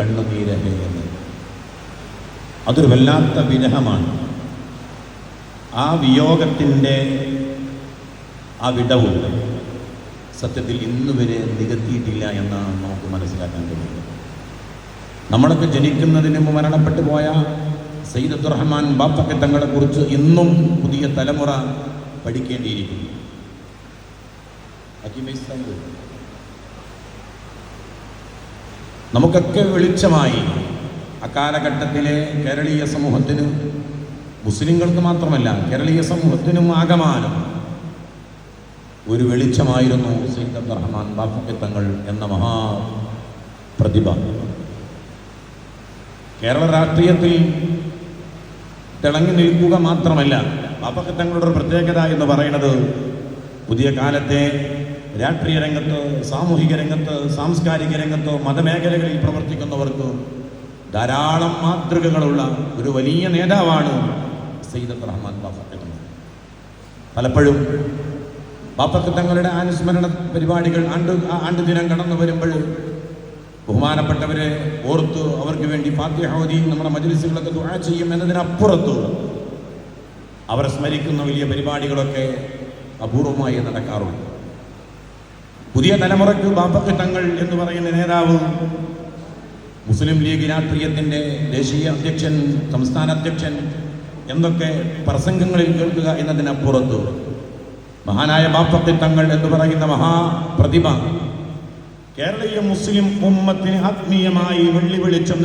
കണ്ണുനീരല്ലേ എന്ന് അതൊരു വല്ലാത്ത വിരഹമാണ്. ആ വിയോഗത്തിന്റെ ആ വിടവും സത്യത്തിൽ ഇന്ന് വരെ നികത്തിയിട്ടില്ല എന്നാണ് നമുക്ക് മനസ്സിലാക്കാൻ കഴിയുന്നത്. നമ്മളൊക്കെ ജനിക്കുന്നതിന് മുമ്പ് മരണപ്പെട്ടു പോയ സയ്യിദ് അബ്ദുറഹ്മാൻ ബാപ്പക്കെ തങ്ങളെ കുറിച്ച് ഇന്നും പുതിയ തലമുറ പഠിക്കേണ്ടിയിരിക്കുന്നു. ഹക്കീമേ സാഹിബ്. നമുക്കൊക്കെ വെളിച്ചമായി. അക്കാലഘട്ടത്തിലെ കേരളീയ സമൂഹത്തിന് മുസ്ലിങ്ങൾക്ക് മാത്രമല്ല കേരളീയ സമൂഹത്തിനും ആകമാനം ഒരു വെളിച്ചമായിരുന്നു സയ്യിദ് അബ്ദുറഹ്മാൻ ബാഫക്കി തങ്ങൾ എന്ന മഹാ പ്രതിഭ. കേരള രാഷ്ട്രീയത്തിൽ തിളങ്ങി നിൽക്കുക മാത്രമല്ല ബാഫക്കി തങ്ങളുടെ ഒരു പ്രത്യേകത എന്ന് പറയുന്നത് പുതിയ കാലത്തെ രാഷ്ട്രീയ രംഗത്ത് സാമൂഹിക രംഗത്ത് സാംസ്കാരിക രംഗത്ത് മതമേഖലകളിൽ പ്രവർത്തിക്കുന്നവർക്ക് ധാരാളം മാതൃകകളുള്ള ഒരു വലിയ നേതാവാണ് സയ്യിദ് റഹ്മാൻ ബാഫക്കി പലപ്പോഴും ബാപ്പക്ക് തങ്ങളുടെ അനുസ്മരണ പരിപാടികൾ ആണ്ട് ആണ്ട് ദിനം കടന്നു വരുമ്പോൾ ബഹുമാനപ്പെട്ടവരെ ഓർത്ത് അവർക്ക് വേണ്ടി ഫാത്തിഹോദി നമ്മുടെ മജ്ലിസുകളൊക്കെ ദുആ ചെയ്യും എന്നതിനപ്പുറത്ത് അവരെ സ്മരിക്കുന്ന വലിയ പരിപാടികളൊക്കെ അപൂർവമായി നടക്കാറുണ്ട്. പുതിയ തലമുറയ്ക്ക് ബാപ്പക്ക് തങ്ങൾ എന്ന് പറയുന്ന നേതാവ് മുസ്ലിം ലീഗ് രാഷ്ട്രീയത്തിന്റെ ദേശീയ അധ്യക്ഷൻ സംസ്ഥാന അധ്യക്ഷൻ എന്നൊക്കെ പ്രസംഗങ്ങളിൽ കേൾക്കുക എന്നതിനപ്പുറത്ത് മഹാനായ ബാപ്പത്തിട്ടങ്ങൾ എന്ന് പറയുന്ന മഹാപ്രതിഭ കേരളീയ മുസ്ലിം ഉമ്മത്തിന് ആത്മീയമായി വെള്ളി വെളിച്ചം